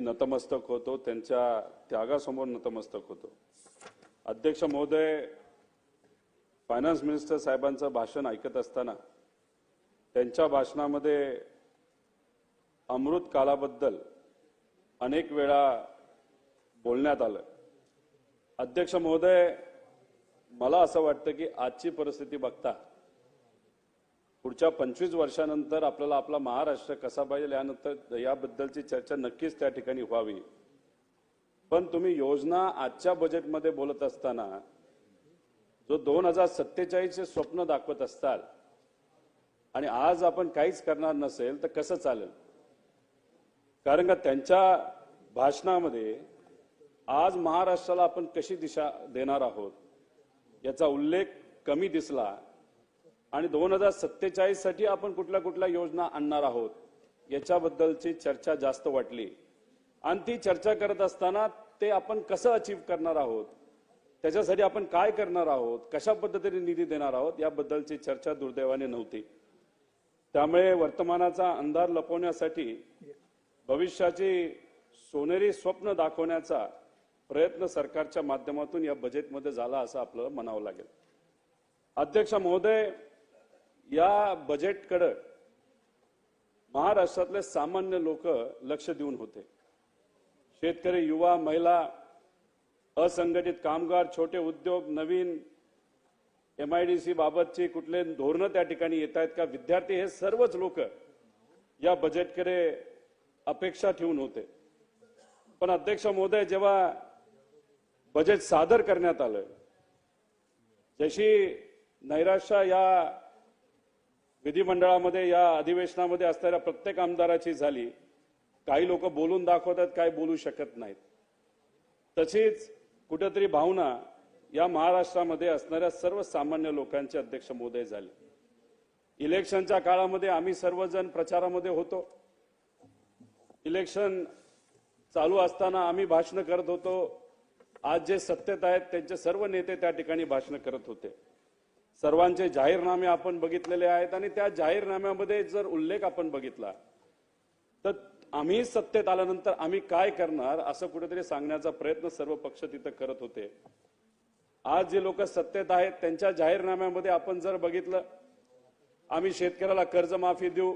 नतमस्तक होतो त्यांच्या त्यागासमोर नतमस्तक होतो. अध्यक्ष महोदय फायनान्स मिनिस्टर साहेबांचं भाषण ऐकत असताना त्यांच्या भाषणामध्ये अमृत काळाबद्दल अनेक वेळा बोलण्यात आलं. अध्यक्ष महोदय मला असं वाटतं की आजची परिस्थिती बघता पुढच्या पंचवीस वर्षानंतर आपल्याला आपला महाराष्ट्र कसा पाहिजे यानंतर याबद्दलची चर्चा नक्कीच त्या ठिकाणी व्हावी. पण तुम्ही योजना आजच्या बजेटमध्ये बोलत असताना जो दोन हजार सत्तेचाळीसचे स्वप्न दाखवत असताल आणि आज आपण काहीच करणार नसेल तर कसं चालेल? कारण का त्यांच्या भाषणामध्ये आज महाराष्ट्राला आपण कशी दिशा देणार आहोत याचा उल्लेख कमी दिसला आणि दोन हजार सत्तेचाळीससाठी आपण कुठल्या कुठल्या योजना आणणार आहोत याच्याबद्दलची चर्चा जास्त वाटली. आणि ती चर्चा करत असताना ते आपण कसं अचीव करणार आहोत? त्याच्यासाठी आपण काय करणार आहोत? कशा पद्धतीने निधी देणार आहोत? याबद्दलची चर्चा दुर्दैवाने नव्हती. त्यामुळे वर्तमानाचा अंधार लपवण्यासाठी भविष्याची सोनेरी स्वप्न दाखवण्याचा प्रयत्न सरकारच्या माध्यमातून या बजेटमध्ये झाला असं आपल्याला म्हणावं लागेल. अध्यक्ष महोदय या बजेटकडं महाराष्ट्रातले सामान्य लोक लक्ष देऊन होते. शेतकरी युवा महिला असंघटित कामगार छोटे उद्योग नवीन एमआयडीसी बाबतची कुठले धोरणं त्या ठिकाणी येत आहेत का? विद्यार्थी हे सर्वच लोक या बजेटकडे अपेक्षा ठेवून होते. पण अध्यक्ष महोदय जेव्हा बजेट सादर करण्यात आलं जशी नैराश्य या विधिमंडळामध्ये या अधिवेशनामध्ये असणाऱ्या प्रत्येक आमदाराची झाली. काही लोक बोलून दाखवतात काय बोलू शकत नाहीत. तशीच कुठेतरी भावना या महाराष्ट्रामध्ये असणाऱ्या सर्व सामान्य लोकांचे अध्यक्ष मोदय झाले. इलेक्शनच्या काळामध्ये आम्ही सर्वजण प्रचारामध्ये होतो. इलेक्शन चालू असताना आम्ही भाषण करत होतो. आज जे सत्तेत आहेत त्यांचे सर्व नेते त्या ठिकाणी भाषण करत होते. सर्वांचे जाहीरनामे आपण बघितलेले आहेत आणि त्या जाहीरनाम्यामध्ये जर उल्लेख आपण बघितला तर आम्ही सत्तेत आल्यानंतर आम्ही काय करणार असं कुठेतरी सांगण्याचा प्रयत्न सर्व पक्ष तिथं करत होते. आज जे लोक सत्तेत आहेत त्यांच्या जाहीरनाम्यामध्ये आपण जर बघितलं आम्ही शेतकऱ्याला कर्जमाफी देऊ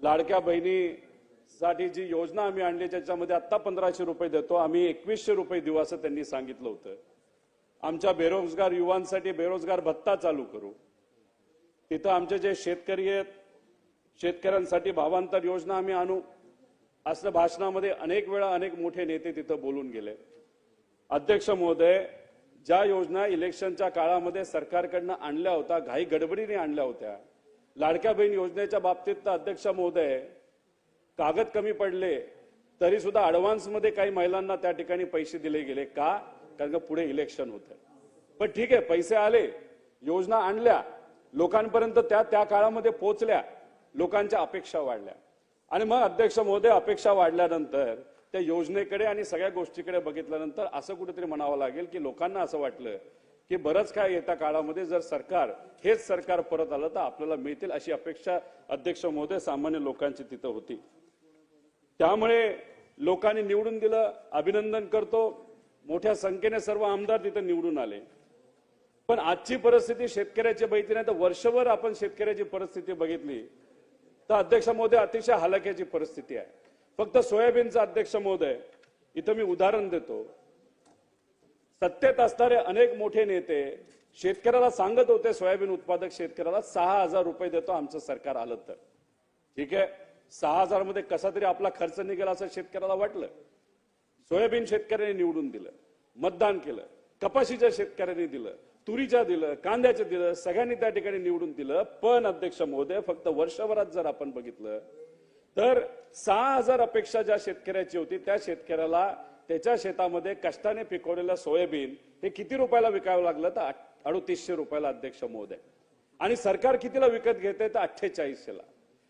लाडक्या बहिणीसाठी जी योजना आम्ही आणली त्याच्यामध्ये आत्ता पंधराशे रुपये देतो आम्ही एकवीसशे रुपये देऊ असं त्यांनी सांगितलं होतं. आमच्या बेरोजगार युवांसाठी बेरोजगार भत्ता चालू करू. तिथं आमचे जे शेतकरी आहेत शेतकऱ्यांसाठी भावांतर योजना आम्ही आणू. असं भाषणामध्ये अनेक वेळा अनेक मोठे नेते तिथं बोलून गेले. अध्यक्ष महोदय ज्या योजना इलेक्शनच्या काळामध्ये सरकारकडनं आणल्या होत्या घाई गडबडीने आणल्या होत्या लाडक्या बहीण योजनेच्या बाबतीत तर अध्यक्ष महोदय कागद कमी पडले तरी सुद्धा ऍडव्हान्समध्ये काही महिलांना त्या ठिकाणी पैसे दिले गेले. का? कारण का पुढे इलेक्शन होतं पण ठीक आहे पैसे आले योजना आणल्या लोकांपर्यंत त्या त्या काळामध्ये पोहोचल्या लोकांच्या अपेक्षा वाढल्या. आणि मग अध्यक्ष महोदय अपेक्षा वाढल्यानंतर त्या योजनेकडे आणि सगळ्या गोष्टीकडे बघितल्यानंतर असं कुठेतरी म्हणावं लागेल की लोकांना असं वाटलं की बरंच काय येत्या काळामध्ये जर सरकार हेच सरकार परत आलं तर आपल्याला मिळतील अशी अपेक्षा अध्यक्ष महोदय सामान्य लोकांची तिथं होती. त्यामुळे लोकांनी निवडून दिलं अभिनंदन करतो. मोठ्या संख्येने सर्व आमदार तिथं निवडून आले. पण आजची परिस्थिती शेतकऱ्याची बघितली नाही तर वर्षभर आपण शेतकऱ्याची परिस्थिती बघितली. तर अध्यक्ष महोदय अतिशय हलाख्याची परिस्थिती आहे. फक्त सोयाबीनचं अध्यक्ष महोदय इथं मी उदाहरण देतो. सत्तेत असणारे अनेक मोठे नेते शेतकऱ्याला सांगत होते सोयाबीन उत्पादक शेतकऱ्याला सहा हजार रुपये देतो आमचं सरकार आलं तर. ठीक आहे? सहा हजारमध्ये कसा तरी आपला खर्च निघेल असं शेतकऱ्याला वाटलं. सोयाबीन शेतकऱ्यांनी निवडून दिलं मतदान केलं कपाशीच्या शेतकऱ्यांनी दिलं तुरीच्या दिलं कांद्याचं दिलं सगळ्यांनी त्या ठिकाणी निवडून दिलं. पण अध्यक्ष महोदय फक्त वर्षभरात जर आपण बघितलं तर सहा हजार अपेक्षा ज्या शेतकऱ्याची होती त्या शेतकऱ्याला त्याच्या शेतामध्ये कष्टाने पिकवलेलं सोयाबीन हे किती रुपयाला विकावं लागलं तर अडुतीसशे रुपयाला अध्यक्ष महोदय. आणि सरकार कितीला विकत घेते तर अठ्ठेचाळीसशेला.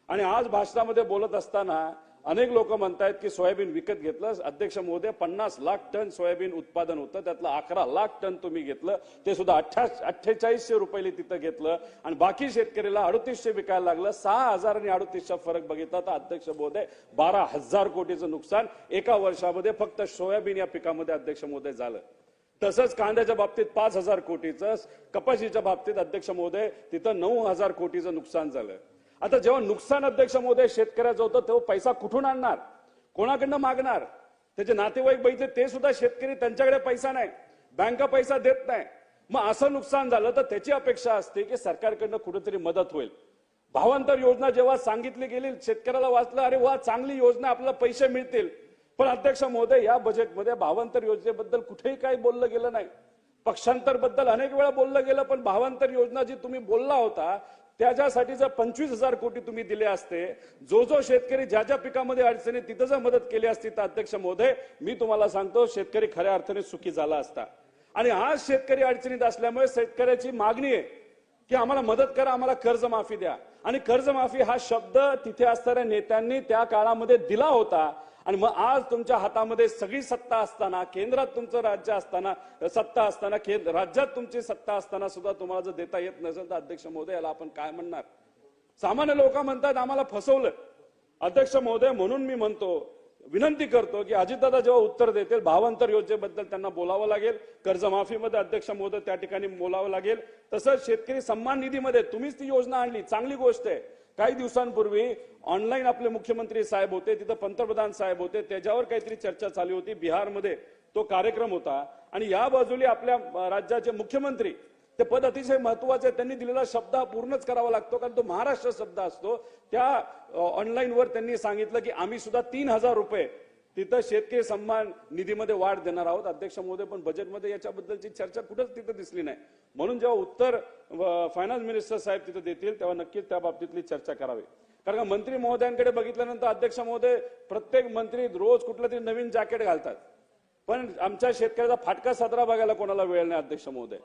आणि आज भाषणामध्ये बोलत असताना अनेक लोक म्हणतायत की सोयाबीन विकत घेतलं अध्यक्ष महोदय पन्नास लाख टन सोयाबीन उत्पादन होतं. त्यातलं अकरा लाख टन तुम्ही घेतलं. ते सुद्धा अठ्ठा अठ्ठेचाळीसशे रुपये तिथं घेतलं. आणि बाकी शेतकऱ्याला अडतीसशे विकायला लागलं. सहा हजार आणि अडतीसचा फरक बघितला तर अध्यक्ष महोदय बारा हजार कोटीचं नुकसान एका वर्षामध्ये फक्त सोयाबीन या पिकामध्ये अध्यक्ष महोदय झालं. तसंच कांद्याच्या बाबतीत पाच हजार कोटीचं कपाशीच्या बाबतीत अध्यक्ष महोदय तिथं नऊ हजार कोटीचं नुकसान झालं. आता जेव्हा नुकसान अध्यक्ष महोदय शेतकऱ्याचं होतं तेव्हा पैसा कुठून आणणार? कोणाकडनं मागणार? त्याचे नातेवाईक बघितले ते सुद्धा शेतकरी त्यांच्याकडे पैसा नाही. बँका पैसा देत नाही. मग असं नुकसान झालं तर त्याची अपेक्षा असते की सरकारकडनं कुठेतरी मदत होईल. भावांतर योजना जेव्हा सांगितली गेली शेतकऱ्याला वाचलं अरे वा चांगली योजना आपल्याला पैसे मिळतील. पण अध्यक्ष महोदय या बजेटमध्ये भावांतर योजनेबद्दल कुठेही काही बोललं गेलं नाही. पक्षांतरबद्दल अनेक वेळा बोललं गेलं पण भावांतर योजना जी तुम्ही बोलला होता त्याच्यासाठी जर पंचवीस हजार कोटी तुम्ही दिले असते जो जो शेतकरी ज्या ज्या पिकामध्ये अडचणी तिथं जर मदत केली असती तर अध्यक्ष महोदय मी तुम्हाला सांगतो शेतकरी खऱ्या अर्थाने सुखी झाला असता. आणि आज शेतकरी अडचणीत असल्यामुळे शेतकऱ्याची मागणी आहे की आम्हाला मदत करा आम्हाला कर्जमाफी द्या. आणि कर्जमाफी हा शब्द तिथे असणाऱ्या नेत्यांनी त्या काळामध्ये दिला होता. आणि मग आज तुमच्या हातामध्ये सगळी सत्ता असताना केंद्रात तुमचं राज्य असताना सत्ता असताना केंद्र राज्यात तुमची सत्ता असताना सुद्धा तुम्हाला जर देता येत नसेल तर अध्यक्ष महोदय याला आपण काय म्हणणार? सामान्य लोक म्हणतात आम्हाला फसवलं. अध्यक्ष महोदय म्हणून मी म्हणतो विनंती करतो की अजितदादा जेव्हा उत्तर देतील भावांतर योजनेबद्दल त्यांना बोलावं लागेल कर्जमाफीमध्ये अध्यक्ष महोदय त्या ठिकाणी बोलावं लागेल. तसंच शेतकरी सन्मान निधीमध्ये तुम्हीच ती योजना आणली चांगली गोष्ट आहे. काही दिवसांपूर्वी ऑनलाईन आपले मुख्यमंत्री साहेब होते तिथं पंतप्रधान साहेब होते त्याच्यावर काहीतरी चर्चा चालू होती. बिहारमध्ये तो कार्यक्रम होता. आणि या बाजूला आपल्या राज्याचे मुख्यमंत्री ते पद अतिशय महत्वाचं आहे. त्यांनी दिलेला शब्द हा पूर्णच करावा लागतो कारण तो महाराष्ट्र शब्द असतो. त्या ऑनलाईनवर त्यांनी सांगितलं की आम्ही सुद्धा तीन हजार रुपये तिथं शेतकरी सन्मान निधीमध्ये वाढ देणार आहोत. अध्यक्ष महोदय पण बजेटमध्ये याच्याबद्दलची चर्चा कुठंच तिथं दिसली नाही. म्हणून जेव्हा उत्तर फायनान्स मिनिस्टर साहेब तिथं देतील तेव्हा नक्कीच त्या बाबतीतली चर्चा करावी. कारण का मंत्री महोदयांकडे बघितल्यानंतर अध्यक्ष महोदय प्रत्येक मंत्री रोज कुठलं तरी नवीन जॅकेट घालतात. पण आमच्या शेतकऱ्याचा फाटका साजरा बघायला कोणाला वेळ नाही अध्यक्ष महोदय.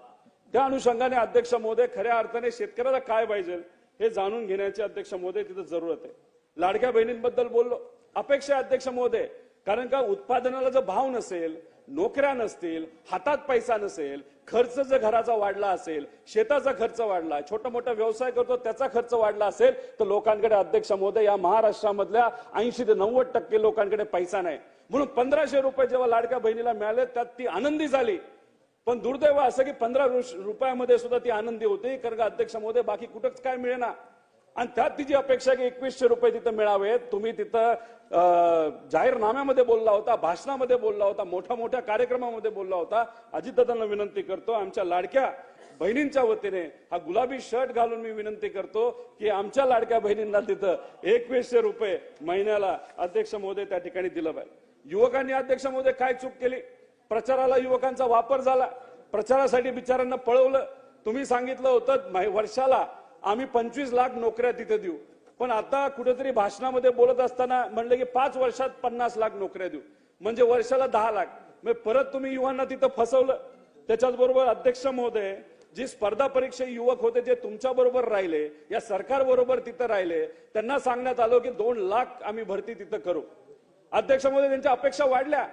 त्या अनुषंगाने अध्यक्ष महोदय खऱ्या अर्थाने शेतकऱ्याला काय पाहिजे हे जाणून घेण्याची अध्यक्ष महोदय तिथं जरूरत आहे. लाडक्या बहिणींबद्दल बोललो. अपेक्षा अध्यक्ष महोदय. कारण का उत्पादनाला जर भाव नसेल नोकऱ्या नसतील हातात पैसा नसेल खर्च जर घराचा वाढला असेल शेताचा खर्च वाढला छोटा मोठा व्यवसाय करतो त्याचा खर्च वाढला असेल तर लोकांकडे अध्यक्ष महोदय या महाराष्ट्रामधल्या ऐंशी ते नव्वद टक्के लोकांकडे पैसा नाही. म्हणून पंधराशे रुपये जेव्हा लाडक्या बहिणीला मिळाले त्यात ती आनंदी झाली. पण दुर्दैव असं की पंधरा रुपयामध्ये सुद्धा ती आनंदी होती कारण का अध्यक्ष महोदय बाकी कुठंच काय मिळेना. आणि त्यात तिची अपेक्षा की एकवीसशे रुपये तिथं मिळावेत तुम्ही तिथं अं, जाहीरनाम्यामध्ये बोलला होता भाषणामध्ये बोलला होता मोठ्या मोठ्या कार्यक्रमामध्ये बोलला होता. अजितदादांना विनंती करतो आमच्या लाडक्या बहिणींच्या वतीने हा गुलाबी शर्ट घालून मी विनंती करतो की आमच्या लाडक्या बहिणींना तिथं एकवीसशे रुपये महिन्याला अध्यक्ष महोदय त्या ठिकाणी दिलं पाहिजे. युवकांनी अध्यक्ष महोदय काय चूक केली? प्रचाराला युवकांचा वापर झाला. प्रचारासाठी बिचारांना पळवलं. तुम्ही सांगितलं होतं वर्षाला आम्ही पंचवीस लाख नोकऱ्या तिथे देऊ. पण आता कुठेतरी भाषणामध्ये बोलत असताना म्हणलं की पाच वर्षात पन्नास लाख नोकऱ्या देऊ. म्हणजे वर्षाला दहा लाख. म्हणजे परत तुम्ही युवांना तिथं फसवलं. त्याच्याच बरोबर अध्यक्ष महोदय जी स्पर्धा परीक्षा युवक होते जे तुमच्या बरोबर राहिले या सरकार बरोबर तिथं राहिले त्यांना सांगण्यात आलं की दोन लाख आम्ही भरती तिथं करू. अध्यक्ष महोदय त्यांच्या अपेक्षा वाढल्या.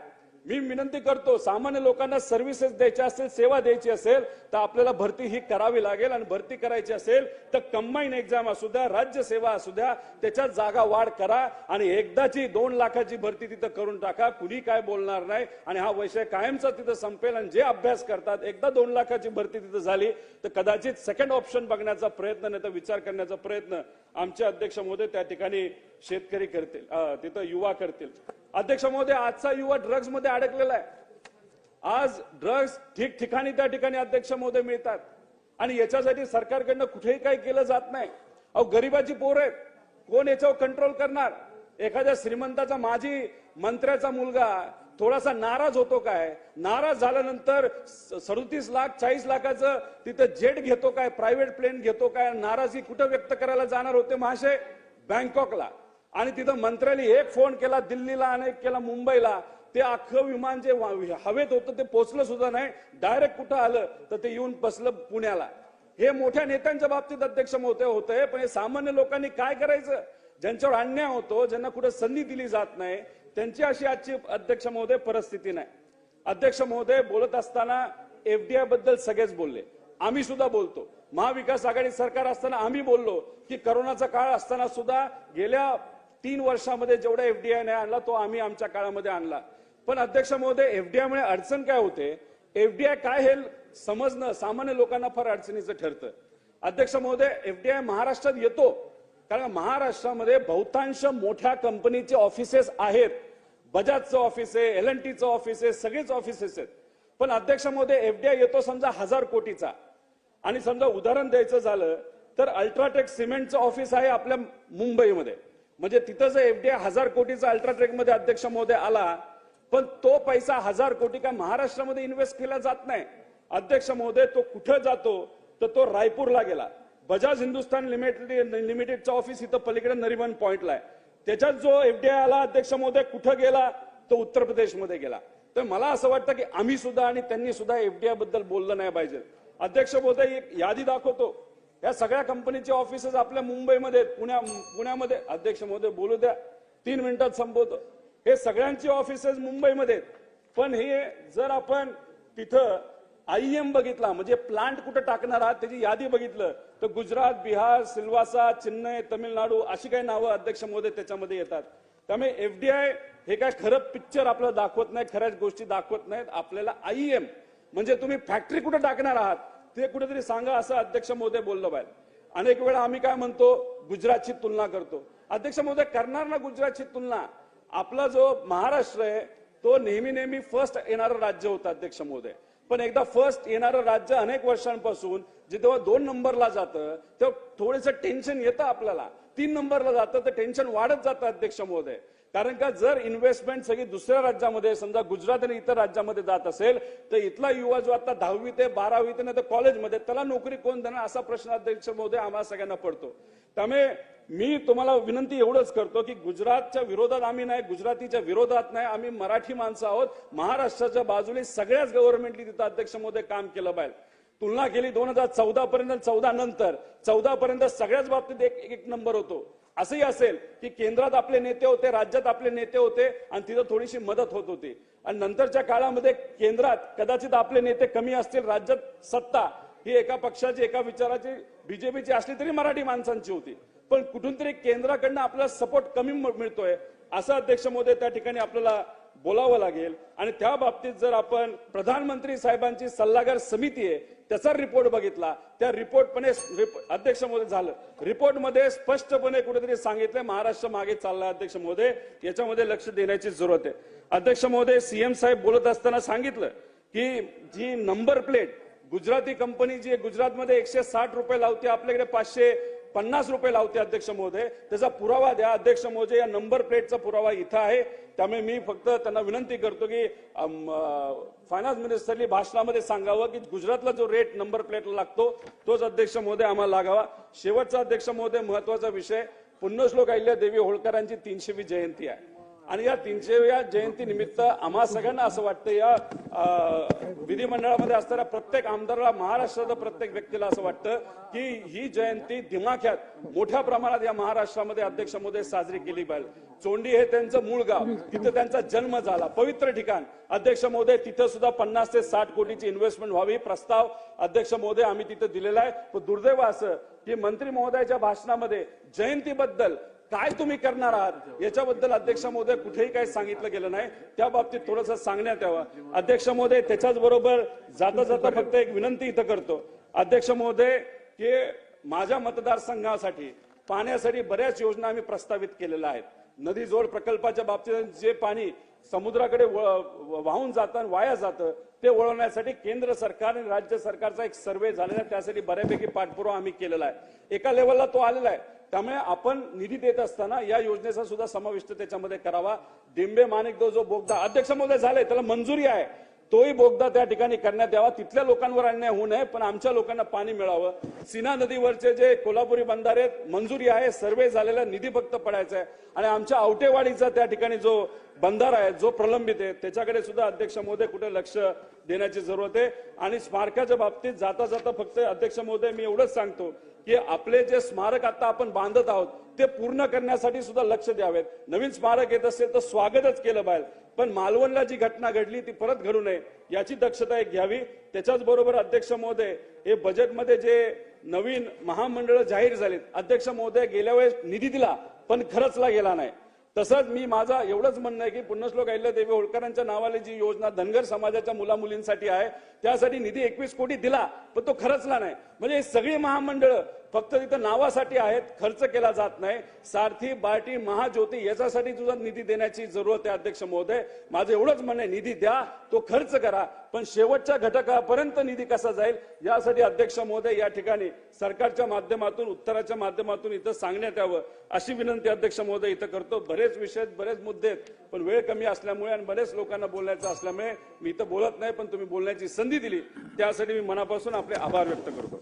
मी विनंती करतो सामान्य लोकांना सर्व्हिसेस द्यायच्या असेल सेवा द्यायची असेल तर आपल्याला भरती ही करावी लागेल आणि भरती करायची असेल तर कंबाईन एक्झाम असू द्या राज्य सेवा असू द्या त्याच्यात जागा वाढ करा आणि एकदाची दोन लाखाची भरती तिथं करून टाका. कुणी काय बोलणार नाही आणि हा विषय कायमचा तिथं संपेल आणि जे अभ्यास करतात एकदा दोन लाखाची भरती तिथं झाली तर कदाचित सेकंड ऑप्शन बघण्याचा प्रयत्न नाही तर विचार करण्याचा प्रयत्न आमचे अध्यक्ष महोदय त्या ठिकाणी शेतकरी करतील तिथं युवा करतील. अध्यक्ष महोदय आजचा युवा ड्रग्जमध्ये अडकलेला आहे. आज ड्रग्ज ठिकठिकाणी त्या ठिकाणी अध्यक्ष महोदय मिळतात. आणि याच्यासाठी सरकारकडनं कुठेही काही केलं जात नाही. अहो गरिबाची पोर आहेत. कोण याच्यावर कंट्रोल करणार? एखाद्या श्रीमंताचा माजी मंत्र्याचा मुलगा थोडासा नाराज होतो काय? नाराज झाल्यानंतर सदतीस लाख चाळीस लाखाचं तिथं जेट घेतो काय प्रायव्हेट प्लेन घेतो काय नाराजी कुठं व्यक्त करायला जाणार होते महाशय? बँकॉकला. आणि तिथं मंत्र्यांनी एक फोन केला दिल्लीला आणि एक केला मुंबईला. ते अख्खं विमान जे हवेत होतं ते पोचलं सुद्धा नाही. डायरेक्ट कुठं आलं तर ते येऊन बसलं पुण्याला. हे मोठ्या नेत्यांच्या बाबतीत अध्यक्ष होते होतंय पण हे सामान्य लोकांनी काय करायचं? ज्यांच्यावर अन्याय होतो ज्यांना कुठे संधी दिली जात नाही त्यांची अशी आजची अध्यक्ष महोदय परिस्थिती नाही. अध्यक्ष महोदय बोलत असताना एफडीआयबद्दल सगळेच बोलले. आम्ही सुद्धा बोलतो. महाविकास आघाडी सरकार असताना आम्ही बोललो की करोनाचा काळ असताना सुद्धा गेल्या तीन वर्षामध्ये जेवढा एफडीआय नाही आणला तो आम्ही आमच्या काळामध्ये आणला. पण अध्यक्ष महोदय एफडीआय मुळे अडचण काय होते? एफडीआय काय हे समजणं सामान्य लोकांना फार अडचणीचं ठरतं. अध्यक्ष महोदय एफडीआय महाराष्ट्रात येतो. कारण महाराष्ट्रामध्ये बहुतांश मोठ्या कंपनीचे ऑफिसेस आहेत. बजाजचं ऑफिस आहे एल एन टीचं ऑफिस आहे सगळेच ऑफिसेस आहेत. पण अध्यक्ष महोदय एफडीआय येतो समजा हजार कोटीचा. आणि समजा उदाहरण द्यायचं झालं तर अल्ट्राटेक सिमेंटचं ऑफिस आहे आपल्या मुंबईमध्ये. म्हणजे तिथं जर एफडीआय हजार कोटीचा अल्ट्राटेकमध्ये अध्यक्ष महोदय आला पण तो पैसा हजार कोटी काय महाराष्ट्रामध्ये इन्व्हेस्ट केला जात नाही. अध्यक्ष महोदय तो कुठं जातो? तर तो रायपूरला गेला. बजाज हिंदुस्थान लिमिटेड लिमिटेडचा ऑफिस इथं पलीकडे नरिमन पॉइंटला आहे. त्याच्यात जो एफडीआय आला अध्यक्ष महोदय कुठं गेला? तो उत्तर प्रदेशमध्ये गेला. तर मला असं वाटतं की आम्ही सुद्धा आणि त्यांनी सुद्धा एफडीआयबद्दल बोललं नाही पाहिजे. अध्यक्ष महोदय एक यादी दाखवतो. या सगळ्या कंपनीचे ऑफिसेस आपल्या मुंबईमध्ये पुण्या पुण्यामध्ये अध्यक्ष महोदय बोलू द्या. तीन मिनिटात संपवतो. हे सगळ्यांची ऑफिसेस मुंबईमध्ये पण हे जर आपण तिथं आयएम बघितला म्हणजे प्लांट कुठं टाकणार आहात त्याची यादी बघितलं. तर गुजरात बिहार सिल्वासा चेन्नई तमिळनाडू अशी काही नावं अध्यक्ष महोदय त्याच्यामध्ये येतात. त्यामुळे एफडीआय हे काय खरं पिक्चर आपल्याला दाखवत नाही खऱ्याच गोष्टी दाखवत नाहीत. आपल्याला आयएम म्हणजे तुम्ही फॅक्टरी कुठं टाकणार आहात ते कुठेतरी सांगा असं अध्यक्ष महोदय बोललं पाहिजे अनेक वेळा आम्ही काय म्हणतो गुजरातची तुलना करतो. अध्यक्ष महोदय करणार ना गुजरातची तुलना? आपला जो महाराष्ट्र आहे तो नेहमी नेहमी फर्स्ट येणारं राज्य होतं अध्यक्ष महोदय. पण एकदा फर्स्ट येणारं राज्य अनेक वर्षांपासून जे तेव्हा दोन नंबरला जातं तेव्हा थोडंसं टेन्शन येतं आपल्याला. तीन नंबरला जातं तर टेन्शन वाढत जातं अध्यक्ष महोदय. कारण का जर इन्व्हेस्टमेंट सगळी दुसऱ्या राज्यामध्ये समजा गुजरात आणि इतर राज्यामध्ये जात असेल तर इथला युवा जो आता दहावी ते बारावी ते नाही तर कॉलेजमध्ये त्याला नोकरी कोण देणार असा प्रश्न अध्यक्ष महोदय आम्हाला सगळ्यांना पडतो. त्यामुळे मी तुम्हाला विनंती एवढंच करतो की गुजरातच्या विरोधात आम्ही नाही गुजरातीच्या विरोधात नाही आम्ही मराठी माणसं आहोत. महाराष्ट्राच्या बाजूने सगळ्याच गव्हर्नमेंटनी तिथं अध्यक्ष मोदी काम केलं पाहिजे. तुलना केली दोन हजार चौदा पर्यंत चौदा नंतर. चौदा पर्यंत सगळ्याच बाबतीत एक एक नंबर होतो. असंही असेल की केंद्रात आपले नेते होते राज्यात आपले नेते होते आणि तिथं थोडीशी मदत होत होती. आणि नंतरच्या काळामध्ये केंद्रात कदाचित आपले नेते कमी असतील राज्यात सत्ता ही एका पक्षाची एका विचाराची बीजेपीची असली तरी मराठी माणसांची होती. पण कुठून तरी केंद्राकडनं आपल्याला सपोर्ट कमी मिळतोय असं अध्यक्ष महोदय त्या ठिकाणी आपल्याला बोलावं लागेल. आणि त्या बाबतीत जर आपण प्रधानमंत्री साहेबांची सल्लागार समिती आहे त्याचा रिपोर्ट बघितला त्या रिपोर्टपणे अध्यक्ष महोदय झालं. रिपोर्टमध्ये स्पष्टपणे कुठेतरी सांगितलं महाराष्ट्र मागे चालला अध्यक्ष महोदय याच्यामध्ये लक्ष देण्याची जरूरत आहे. अध्यक्ष महोदय सीएम साहेब बोलत असताना सांगितलं की जी नंबर प्लेट गुजराती कंपनी जी गुजरातमध्ये एकशे साठ रुपये लावते आपल्याकडे पाचशे पन्नास रुपये लावते अध्यक्ष महोदय. त्याचा पुरावा द्या. अध्यक्ष महोदय या नंबर प्लेटचा पुरावा इथं आहे. त्यामुळे मी फक्त त्यांना विनंती करतो की फायनान्स मिनिस्टरनी भाषणामध्ये सांगावं की गुजरातला जो रेट नंबर प्लेटला लागतो तोच अध्यक्ष महोदय आम्हाला लागावा. शेवटचा अध्यक्ष महोदय महत्त्वाचा विषय पुण्यश्लोक अहिल्या देवी होळकरांची तीनशेवी जयंती आहे. आणि या तीनशेव्या जयंती निमित्त आम्हा सगळ्यांना असं वाटतं या विधिमंडळामध्ये असणाऱ्या प्रत्येक आमदाराला महाराष्ट्राच्या प्रत्येक व्यक्तीला असं वाटतं की ही जयंती दिमाख्यात मोठ्या प्रमाणात या महाराष्ट्रामध्ये अध्यक्ष मोदी साजरी केली पाहिजे. चोंडी हे त्यांचं मूळ गाव. तिथं त्यांचा जन्म झाला. पवित्र ठिकाण. अध्यक्ष महोदय तिथं सुद्धा पन्नास ते साठ कोटीची इन्व्हेस्टमेंट व्हावी प्रस्ताव अध्यक्ष महोदय आम्ही तिथं दिलेला आहे. पण दुर्दैव असं की मंत्री महोदयाच्या भाषणामध्ये जयंतीबद्दल काय तुम्ही करणार आहात? याच्याबद्दल अध्यक्ष महोदय कुठेही काही सांगितलं गेलं नाही. त्या बाबतीत थोडस सांगण्यात यावं. अध्यक्ष महोदय त्याच्याच बरोबर जाता जाता फक्त एक विनंती इथं करतो. अध्यक्ष महोदय की माझ्या मतदारसंघासाठी पाण्यासाठी बऱ्याच योजना आम्ही प्रस्तावित केलेल्या आहेत. नदी जोड प्रकल्पाच्या बाबतीत जे पाणी समुद्राकडे वाहून जातं आणि वाया जातं ते वळवण्यासाठी केंद्र सरकार आणि राज्य सरकारचा एक सर्वे झालेला आहे. त्यासाठी बऱ्यापैकी पाठपुरावा आम्ही केलेला आहे. एका लेवलला तो आलेला आहे. त्यामुळे आपण निधी देत असताना या योजनेचा सुद्धा समाविष्ट त्याच्यामध्ये करावा. डिंबे माणिकदेव जो बोगदा अध्यक्ष महोदय झाले त्याला मंजुरी आहे. तोही बोगदा त्या ठिकाणी करण्यात यावा. तिथल्या लोकांवर अन्याय होऊ नये पण आमच्या लोकांना पाणी मिळावं. सीना नदीवरचे जे कोल्हापुरी बंधारे आहेत, मंजुरी आहे सर्वे झालेला निधी फक्त पडायचा आहे. आणि आमच्या आवटेवाडीचा त्या ठिकाणी जो बंधारा आहे जो प्रलंबित आहे त्याच्याकडे सुद्धा अध्यक्ष महोदय कुठे लक्ष देण्याची जरूरत आहे. आणि स्मारकाच्या बाबतीत जाता जाता फक्त अध्यक्ष महोदय मी एवढंच सांगतो की आपले जे स्मारक आता आपण बांधत आहोत ते पूर्ण करण्यासाठी सुद्धा लक्ष द्यावेत. नवीन स्मारक येत असेल तर स्वागतच केलं पाहिजे. पण मालवणला जी घटना घडली ती परत घडू नये याची दक्षता एक घ्यावी. त्याच्याच बरोबर अध्यक्ष महोदय हे बजेटमध्ये जे नवीन महामंडळ जाहीर झालीत अध्यक्ष महोदय गेल्या वेळेस निधी दिला पण खरचला गेला नाही. तसंच मी माझा एवढंच म्हणणं आहे की पुण्यश्लोक अहिल्यादेवी होळकरांच्या नावाने जी योजना धनगर समाजाच्या मुला मुलींसाठी आहे त्यासाठी निधी एकवीस कोटी दिला पण तो खरचला नाही. म्हणजे सगळी महामंडळ फक्त तिथं नावासाठी आहेत खर्च केला जात नाही. सारथी बार्टी महाज्योती याच्यासाठी तुझा निधी देण्याची जरूरत आहे अध्यक्ष महोदय. माझं एवढंच म्हणणं आहे निधी द्या तो खर्च करा पण शेवटच्या घटकापर्यंत निधी कसा जाईल यासाठी अध्यक्ष महोदय या ठिकाणी सरकारच्या माध्यमातून उत्तराच्या माध्यमातून इथं सांगण्यात यावं. अशी विनंती अध्यक्ष महोदय इथं करतो. बरेच विषय आहेत, बरेच मुद्दे आहेत पण वेळ कमी असल्यामुळे आणि बरेच लोकांना बोलायचं असल्यामुळे मी इथं बोलत नाही पण तुम्ही बोलण्याची संधी दिली. त्यासाठी मी मनापासून आपले आभार व्यक्त करतो.